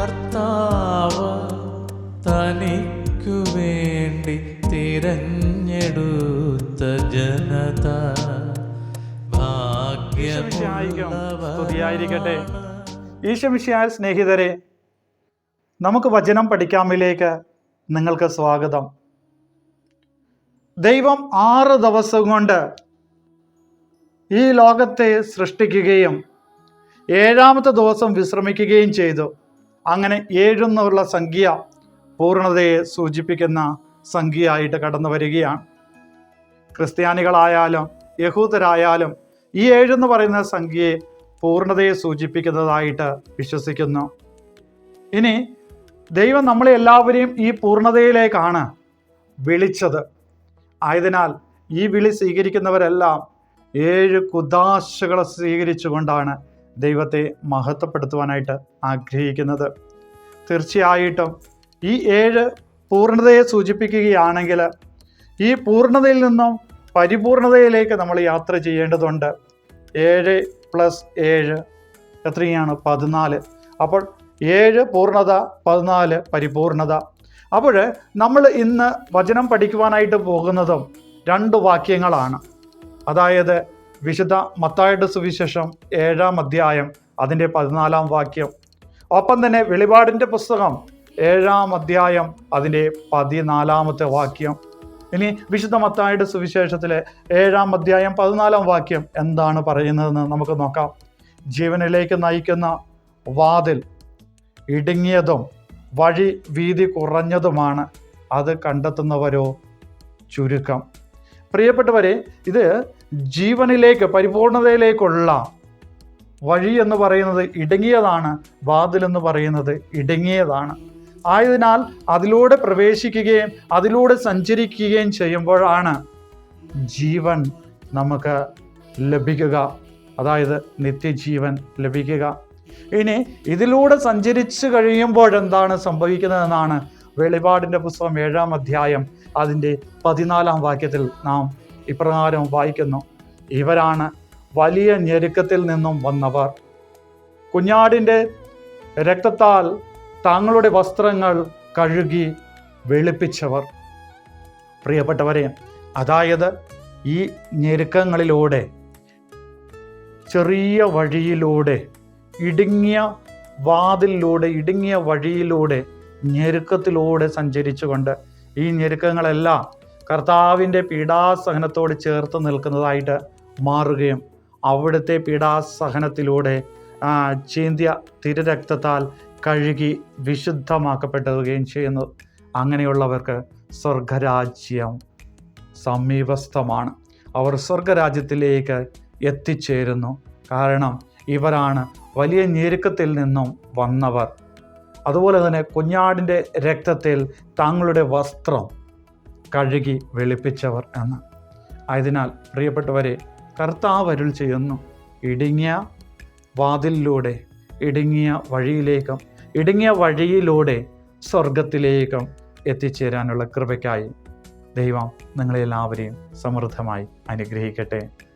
കർത്താവ് തനിക്കു വേണ്ടി തിരഞ്ഞെടുത്ത ജനത സ്തുതിയായിരിക്കട്ടെ. ഭാഗ്യമുള്ളവരാണ് സ്നേഹിതരെ നമുക്ക് വചനം പഠിക്കാമിലേക്ക് നിങ്ങൾക്ക് സ്വാഗതം. ദൈവം ആറ് ദിവസം കൊണ്ട് ഈ ലോകത്തെ സൃഷ്ടിക്കുകയും ഏഴാമത്തെ ദിവസം വിശ്രമിക്കുകയും ചെയ്തു. അങ്ങനെ ഏഴെന്നുള്ള സംഖ്യ പൂർണതയെ സൂചിപ്പിക്കുന്ന സംഖ്യയായിട്ട് കടന്നു വരികയാണ്. ക്രിസ്ത്യാനികളായാലും യഹൂദരായാലും ഈ ഏഴെന്ന് പറയുന്ന സംഖ്യയെ പൂർണതയെ സൂചിപ്പിക്കുന്നതായിട്ട് വിശ്വസിക്കുന്നു. ഇനി ദൈവം നമ്മളെ എല്ലാവരെയും ഈ പൂർണതയിലേക്കാണ് വിളിച്ചത്. ആയതിനാൽ ഈ വിളി സ്വീകരിക്കുന്നവരെല്ലാം ഏഴ് കുദാശകളെ സ്വീകരിച്ചുകൊണ്ടാണ് ദൈവത്തെ മഹത്വപ്പെടുത്തുവാനായിട്ട് ആഗ്രഹിക്കുന്നത്. തീർച്ചയായിട്ടും ഈ ഏഴ് പൂർണതയെ സൂചിപ്പിക്കുകയാണെങ്കിൽ ഈ പൂർണതയിൽ നിന്നും പരിപൂർണതയിലേക്ക് നമ്മൾ യാത്ര ചെയ്യേണ്ടതുണ്ട്. ഏഴ് പ്ലസ് ഏഴ് എത്രയാണ്? പതിനാല്. അപ്പോൾ ഏഴ് പൂർണത പതിനാല് പരിപൂർണത. അപ്പോൾ നമ്മൾ ഇന്ന് വചനം പഠിക്കുവാനായിട്ട് പോകുന്നതും രണ്ട് വാക്യങ്ങളാണ്. അതായത് വിശുദ്ധ മത്തായുടെ സുവിശേഷം ഏഴാം അധ്യായം അതിന്റെ പതിനാലാം വാക്യം. ഒപ്പം തന്നെ വെളിപാടിന്റെ പുസ്തകം ഏഴാം അധ്യായം അതിന്റെ പതിനാലാമത്തെ വാക്യം. ഇനി വിശുദ്ധ മത്തായുടെ സുവിശേഷത്തിലെ ഏഴാം അധ്യായം പതിനാലാം വാക്യം എന്താണ് പറയുന്നതെന്ന് നമുക്ക് നോക്കാം. ജീവനിലേക്ക് നയിക്കുന്ന വാതിൽ ഇടുങ്ങിയതും വഴി വീതി കുറഞ്ഞതുമാണ്. അത് കണ്ടെത്തുന്നവരോ? ചുരുക്കം. പ്രിയപ്പെട്ടവരെ ഇത് ജീവനിലേക്ക് പരിപൂർണതയിലേക്കുള്ള വഴി എന്ന് പറയുന്നത് ഇടുങ്ങിയതാണ് വാതിൽ എന്ന് പറയുന്നത് ഇടുങ്ങിയതാണ്. ആയതിനാൽ അതിലൂടെ പ്രവേശിക്കുകയും അതിലൂടെ സഞ്ചരിക്കുകയും ചെയ്യുമ്പോഴാണ് ജീവൻ നമുക്ക് ലഭിക്കുക. അതായത് നിത്യജീവൻ ലഭിക്കുക. ഇനി ഇതിലൂടെ സഞ്ചരിച്ചു കഴിയുമ്പോൾ എന്താണ് സംഭവിക്കുന്നതെന്നാണ് വെളിപാടിന്റെ പുസ്തകം ഏഴാം അധ്യായം അതിന്റെ പതിനാലാം വാക്യത്തിൽ നാം ഇപ്രകാരം വായിക്കുന്നു. ഇവരാണ് വലിയ ഞെരുക്കത്തിൽ നിന്നും വന്നവർ. കുഞ്ഞാടിന്റെ രക്തത്താൽ തങ്ങളുടെ വസ്ത്രങ്ങൾ കഴുകി വെളുപ്പിച്ചവർ. പ്രിയപ്പെട്ടവരെ അതായത് ഈ ഞെരുക്കങ്ങളിലൂടെ ചെറിയ വഴിയിലൂടെ ഇടുങ്ങിയ വാതിലിലൂടെ ഇടുങ്ങിയ വഴിയിലൂടെ ഞെരുക്കത്തിലൂടെ സഞ്ചരിച്ചുകൊണ്ട് ഈ ഞെരുക്കങ്ങളെല്ലാം കർത്താവിന്റെ പീഡാസഹനത്തോട് ചേർത്ത് നിൽക്കുന്നതായിട്ട് മാറുകയും അവിടുത്തെ പീഡാസഹനത്തിലൂടെ ചീന്തിയ തിരുരക്തത്താൽ കഴുകി വിശുദ്ധമാക്കപ്പെടുകയും ചെയ്യുന്നു. അങ്ങനെയുള്ളവർക്ക് സ്വർഗരാജ്യം സമീപസ്ഥമാണ്. അവർ സ്വർഗരാജ്യത്തിലേക്ക് എത്തിച്ചേരുന്നു. കാരണം ഇവരാണ് വലിയ ഞെരുക്കത്തിൽ നിന്നും വന്നവർ. അതുപോലെ തന്നെ കുഞ്ഞാടിന്റെ രക്തത്തിൽ തങ്ങളുടെ വസ്ത്രം കഴുകി വെളുപ്പിച്ചവർ എന്ന്. ആയതിനാൽ പ്രിയപ്പെട്ടവരെ കർത്താവരുൾ ചെയ്യുന്നു. ഇടുങ്ങിയ വാതിലിലൂടെ ഇടുങ്ങിയ വഴിയിലേക്കും ഇടുങ്ങിയ വഴിയിലൂടെ സ്വർഗത്തിലേക്കും എത്തിച്ചേരാനുള്ള കൃപയ്ക്കായി ദൈവം നിങ്ങളെല്ലാവരെയും സമൃദ്ധമായി അനുഗ്രഹിക്കട്ടെ.